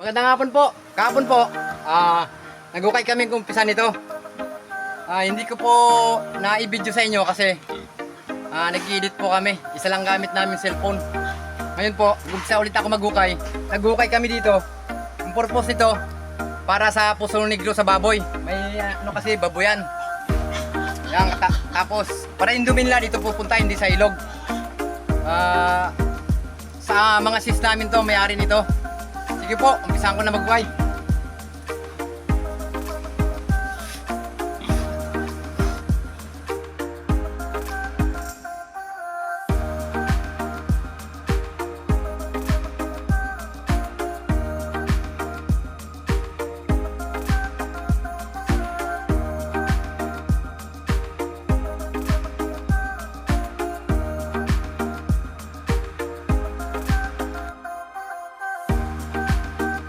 Magandang hapon po. Kahapon po, ah, nagukay kami kung umpisa nito. Ah, hindi ko po na-video sa inyo kasi ah, nag-edit po kami. Isa lang gamit namin cellphone. Ngayon po, umpisa ulit ako magukay. Nagukay kami dito. Ang purpose nito, para sa puso negro sa baboy. May ano kasi, baboyan. Yan, ta- tapos, para indumin nila dito pupunta, hindi sa ilog. Ah, sa mga sis namin to, may-ari nito. Sige po, umpisahan ko na magbuhay.